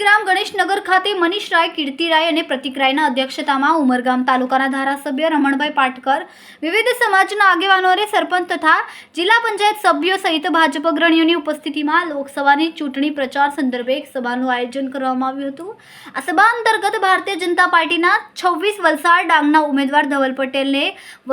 શાલિગ્રામ ગણેશનગર ખાતે મનીષ રાય, કીર્તિ રાય અને પ્રતિક રાયના અધ્યક્ષતામાં ઉમરગામ તાલુકાના ધારાસભ્ય રમણભાઈ પાટકર, વિવિધ સમાજના આગેવાનો અને સરપંચ તથા જિલ્લા પંચાયત સભ્યો સહિત ભાજપ અગ્રણીઓની ઉપસ્થિતિમાં લોકસભાની ચૂંટણી પ્રચાર સંદર્ભે એક સભાનું આયોજન કરવામાં આવ્યું હતું. આ સભા અંતર્ગત ભારતીય જનતા પાર્ટીના છવ્વીસ વલસાડ ડાંગના ઉમેદવાર ધવલ પટેલને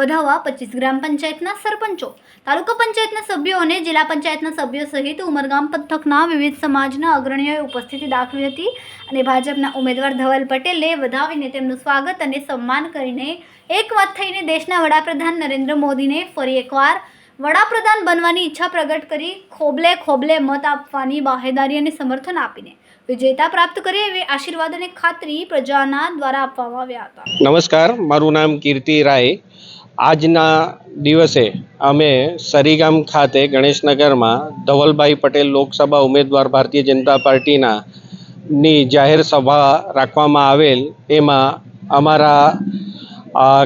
વધાવવા પચીસ ગ્રામ પંચાયતના સરપંચો, તાલુકા પંચાયતના સભ્યો અને જિલ્લા પંચાયતના સભ્યો સહિત ઉમરગામ પંથકના વિવિધ સમાજના અગ્રણીઓએ ઉપસ્થિતિ દાખવી હતી. અને ભાજપના ઉમેદવાર ધવલ પટેલને વધાવીને તેમનું સ્વાગત અને સન્માન કરીને એકમત થઈને દેશના વડાપ્રધાન નરેન્દ્ર મોદીને ફરી એકવાર વડાપ્રધાન બનવાની ઈચ્છા પ્રગટ કરી ખોબલે ખોબલે મત આપવાની બાહેદારી અને સમર્થન આપીને વિજેતા પ્રાપ્ત કરી એવી આશીર્વાદ અને ખાતરી પ્રજાના દ્વારા આપવામાં આવ્યા હતા. નમસ્કાર, મારું નામ કીર્તિ રાય. આજના દિવસે અમે સરીગામ ખાતે ગણેશનગરમાં ધવલભાઈ પટેલ લોકસભા ઉમેદવાર ભારતીય જનતા પાર્ટીના ની જાહેર સભા રાખવામાં આવેલ. એમાં અમારા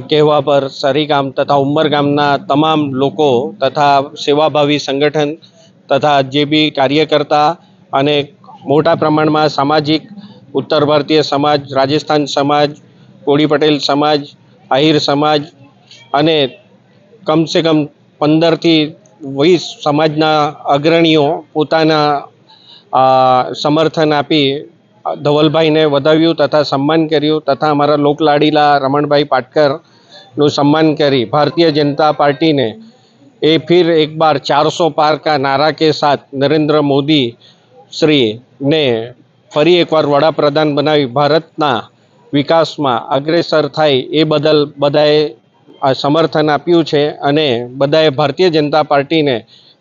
કહેવા પર સરીગામ તથા ઉમરગામના તમામ લોકો તથા સેવાભાવી સંગઠન તથા જે બી કાર્યકર્તા અને મોટા પ્રમાણમાં સામાજિક, ઉત્તર ભારતીય સમાજ, રાજસ્થાન સમાજ, કોળી પટેલ સમાજ, આહિર સમાજ અને કમસે કમ પંદરથી વીસ સમાજના અગ્રણીઓ પોતાના સમર્થન આપી ધવલભાઈને વધાવ્યું તથા સન્માન કર્યું તથા અમારા લોકલાડીલા રમણભાઈ પાટકરનું સન્માન કરી ભારતીય જનતા પાર્ટીને એ ફિર એક બાર ચારસો પાર કા નારા કે સાથ નરેન્દ્ર મોદી શ્રીને ફરી એકવાર વડાપ્રધાન બનાવી ભારતના વિકાસમાં અગ્રેસર થાય એ બદલ બધાએ સમર્થન આપ્યું છે અને બધાએ ભારતીય જનતા પાર્ટીને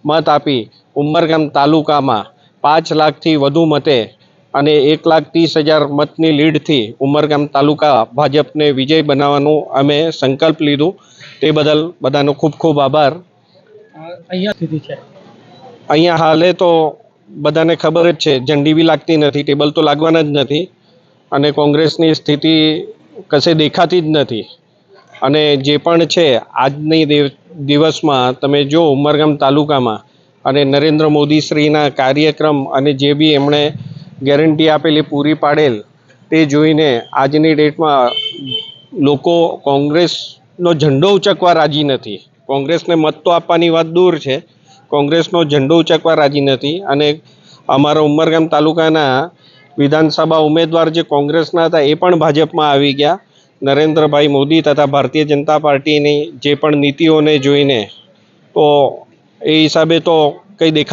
મત આપી ઉમરગામ તાલુકામાં પાંચ લાખથી વધુ મતે અને એક લાખ ત્રીસ હજાર મતની લીડથી ઉમરગામ તાલુકા ભાજપને વિજય બનાવવાનું અમે સંકલ્પ લીધું. તે બદલ બધાનો ખૂબ ખૂબ આભાર. અહીંયા સુધી છે? અહીંયા હાલે તો બધાને ખબર જ છે ઝંડી બી લાગતી નથી ટેબલ તો લાગવાના જ નથી અને કોંગ્રેસની સ્થિતિ કશે દેખાતી જ નથી. અને જે પણ છે આજની દિવ- દિવસમાં તમે જો ઉમરગામ તાલુકામાં અને નરેન્દ્ર મોદી શ્રીના કાર્યક્રમ અને જે બી એમણે ગેરંટી આપેલી પૂરી પાડેલ તે જોઈને આજની ડેટમાં લોકો કોંગ્રેસનો ઝંડો ઉચકવા રાજી નથી. કોંગ્રેસને મત તો આપવાની વાત દૂર છે. કોંગ્રેસનો ઝંડો ઉચકવા રાજી નથી અને અમારા ઉમરગામ તાલુકાના વિધાનસભા ઉમેદવાર જે કોંગ્રેસના હતા એ પણ ભાજપમાં આવી ગયા. નરેન્દ્રભાઈ મોદી તથા ભારતીય જનતા પાર્ટીની જે પણ નીતિઓને જોઈને તો એ હિસાબે તો કંઈ દેખા